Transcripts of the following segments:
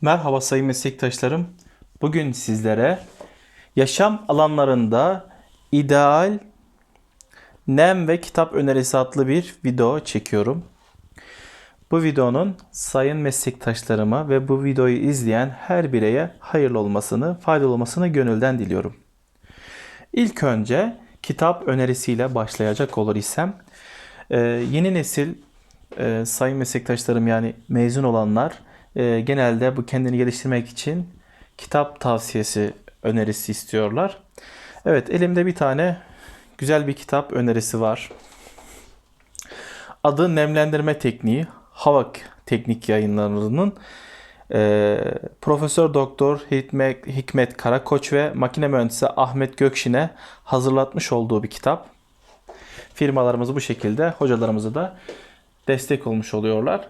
Merhaba sayın meslektaşlarım. Bugün sizlere yaşam alanlarında ideal nem ve kitap önerisi adlı bir video çekiyorum. Bu videonun sayın meslektaşlarıma ve bu videoyu izleyen her bireye hayırlı olmasını, faydalı olmasını gönülden diliyorum. İlk önce kitap önerisiyle başlayacak olur isem, e, yeni nesil e, sayın meslektaşlarım yani mezun olanlar e, genelde bu kendini geliştirmek için kitap tavsiyesi önerisi istiyorlar. Evet elimde bir tane güzel bir kitap önerisi var. Adı Nemlendirme Tekniği. Havak Teknik Yayınları'nın e, Profesör Doktor Hikmet, Hikmet Karakoç ve makine mühendisi Ahmet Gökşin'e hazırlatmış olduğu bir kitap. Firmalarımız bu şekilde hocalarımıza da destek olmuş oluyorlar.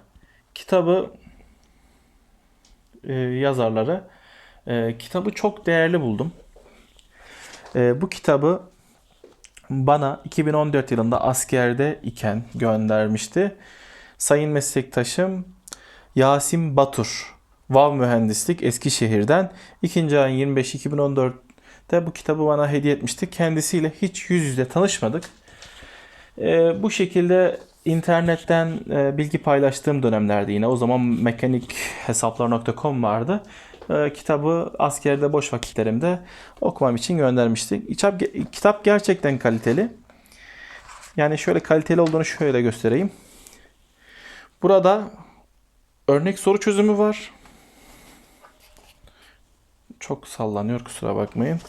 Kitabı e, yazarları e, kitabı çok değerli buldum. E, bu kitabı bana 2014 yılında askerde iken göndermişti. Sayın meslektaşım Yasin Batur, Vav Mühendislik Eskişehir'den 2. ayın 25 2014'te bu kitabı bana hediye etmişti. Kendisiyle hiç yüz yüze tanışmadık. E, bu şekilde internetten e, bilgi paylaştığım dönemlerde yine o zaman mekanikhesaplar.com vardı. E, kitabı askerde boş vakitlerimde okumam için göndermiştik. Kitap, kitap gerçekten kaliteli. Yani şöyle kaliteli olduğunu şöyle göstereyim. Burada örnek soru çözümü var. Çok sallanıyor kusura bakmayın.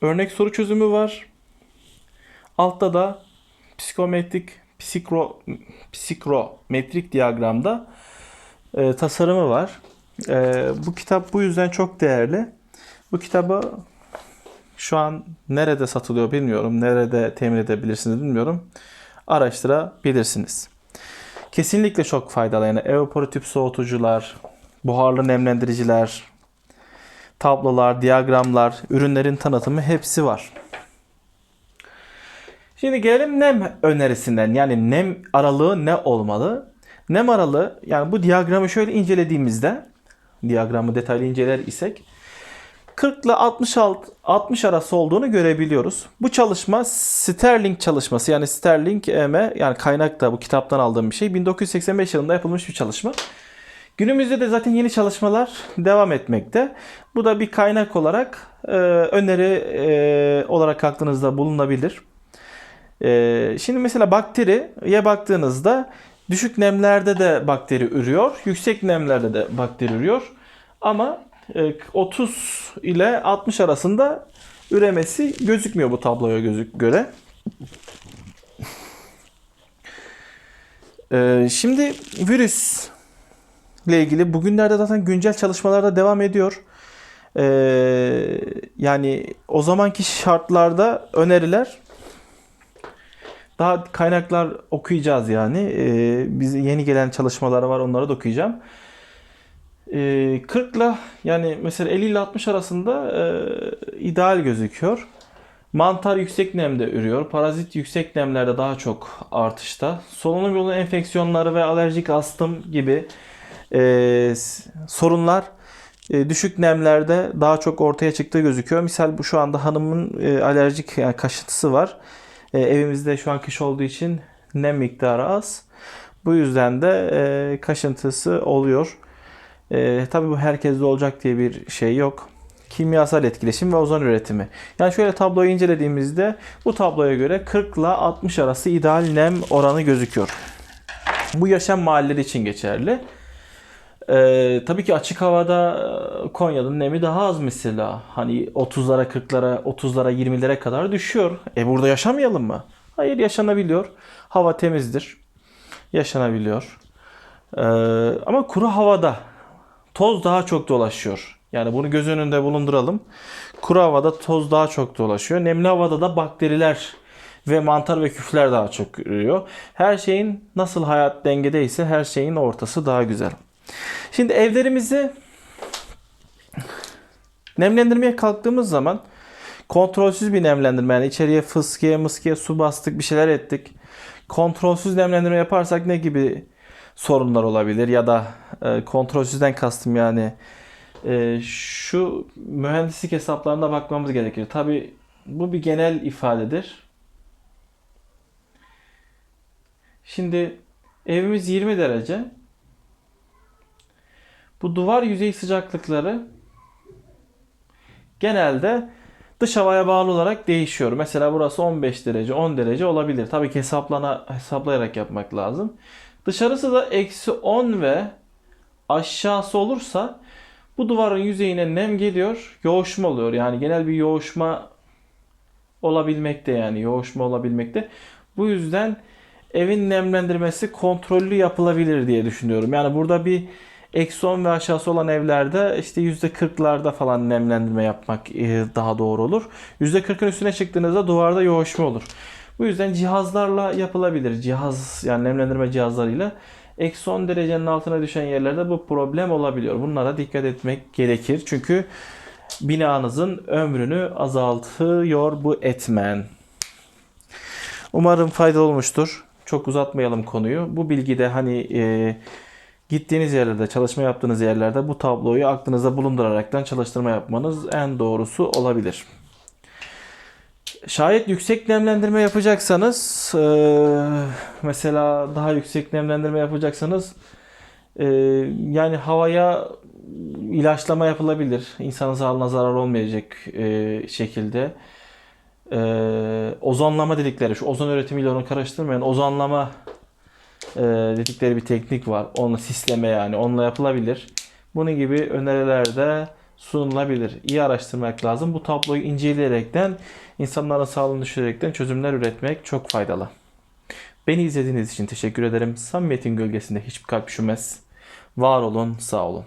Örnek soru çözümü var. Altta da psikometrik psikro psikrometrik diyagramda e, tasarımı var. E, bu kitap bu yüzden çok değerli. Bu kitabı şu an nerede satılıyor bilmiyorum. Nerede temin edebilirsiniz bilmiyorum. Araştırabilirsiniz. Kesinlikle çok faydalı. Yani evaporatif soğutucular, buharlı nemlendiriciler, tablolar, diyagramlar, ürünlerin tanıtımı hepsi var. Şimdi gelelim nem önerisinden. Yani nem aralığı ne olmalı? Nem aralığı yani bu diyagramı şöyle incelediğimizde diyagramı detaylı inceler isek 40 ile 66 60 arası olduğunu görebiliyoruz. Bu çalışma Sterling çalışması yani Sterling EM yani kaynak da bu kitaptan aldığım bir şey. 1985 yılında yapılmış bir çalışma. Günümüzde de zaten yeni çalışmalar devam etmekte. Bu da bir kaynak olarak e, öneri e, olarak aklınızda bulunabilir. Ee, şimdi mesela bakteriye baktığınızda düşük nemlerde de bakteri ürüyor, yüksek nemlerde de bakteri ürüyor. Ama e, 30 ile 60 arasında üremesi gözükmüyor bu tabloya göre. Ee, şimdi virüs ile ilgili bugünlerde zaten güncel çalışmalar da devam ediyor. Ee, yani o zamanki şartlarda öneriler daha kaynaklar okuyacağız yani. Ee, bize yeni gelen çalışmalar var onları da okuyacağım. Ee, 40 ile yani mesela 50 ile 60 arasında e, ideal gözüküyor. Mantar yüksek nemde ürüyor. Parazit yüksek nemlerde daha çok artışta. Solunum yolu enfeksiyonları ve alerjik astım gibi e, sorunlar e, düşük nemlerde daha çok ortaya çıktığı gözüküyor. Misal bu şu anda hanımın e, alerjik yani kaşıntısı var. E, evimizde şu an kış olduğu için nem miktarı az. Bu yüzden de e, kaşıntısı oluyor. E, tabii bu herkeste olacak diye bir şey yok. Kimyasal etkileşim ve ozon üretimi. Yani şöyle tabloyu incelediğimizde bu tabloya göre 40 ile 60 arası ideal nem oranı gözüküyor. Bu yaşam mahalleleri için geçerli. Ee, tabii ki açık havada e, Konya'nın nemi daha az mesela. Hani 30'lara, 40'lara, 30'lara, 20'lere kadar düşüyor. E burada yaşamayalım mı? Hayır yaşanabiliyor. Hava temizdir. Yaşanabiliyor. Ee, ama kuru havada toz daha çok dolaşıyor. Yani bunu göz önünde bulunduralım. Kuru havada toz daha çok dolaşıyor. Nemli havada da bakteriler ve mantar ve küfler daha çok ürüyor. Her şeyin nasıl hayat dengedeyse her şeyin ortası daha güzel. Şimdi evlerimizi nemlendirmeye kalktığımız zaman kontrolsüz bir nemlendirme yani içeriye fıskiye mıskiye su bastık bir şeyler ettik. Kontrolsüz nemlendirme yaparsak ne gibi sorunlar olabilir ya da e, kontrolsüzden kastım yani e, şu mühendislik hesaplarına bakmamız gerekir. Tabi bu bir genel ifadedir. Şimdi evimiz 20 derece. Bu duvar yüzey sıcaklıkları genelde dış havaya bağlı olarak değişiyor. Mesela burası 15 derece, 10 derece olabilir. Tabii ki hesaplana, hesaplayarak yapmak lazım. Dışarısı da eksi 10 ve aşağısı olursa bu duvarın yüzeyine nem geliyor, yoğuşma oluyor. Yani genel bir yoğuşma olabilmekte yani yoğuşma olabilmekte. Bu yüzden evin nemlendirmesi kontrollü yapılabilir diye düşünüyorum. Yani burada bir eksi 10 ve aşağısı olan evlerde işte %40'larda falan nemlendirme yapmak e, daha doğru olur. %40'ın üstüne çıktığınızda duvarda yoğuşma olur. Bu yüzden cihazlarla yapılabilir. Cihaz yani nemlendirme cihazlarıyla eksi 10 derecenin altına düşen yerlerde bu problem olabiliyor. Bunlara dikkat etmek gerekir. Çünkü binanızın ömrünü azaltıyor bu etmen. Umarım faydalı olmuştur. Çok uzatmayalım konuyu. Bu bilgi de hani e, gittiğiniz yerlerde, çalışma yaptığınız yerlerde bu tabloyu aklınıza bulunduraraktan çalıştırma yapmanız en doğrusu olabilir. Şayet yüksek nemlendirme yapacaksanız, e, mesela daha yüksek nemlendirme yapacaksanız, e, yani havaya ilaçlama yapılabilir. İnsanın sağlığına zarar olmayacak e, şekilde. Ozonlama dedikleri, şu ozon üretimiyle onu karıştırmayın. Ozonlama e, dedikleri bir teknik var. Onu sisleme yani. Onunla yapılabilir. Bunun gibi öneriler de sunulabilir. İyi araştırmak lazım. Bu tabloyu inceleyerekten insanların sağlığını düşürerekten çözümler üretmek çok faydalı. Beni izlediğiniz için teşekkür ederim. Samimiyetin gölgesinde hiçbir kalp üşümez. Var olun, sağ olun.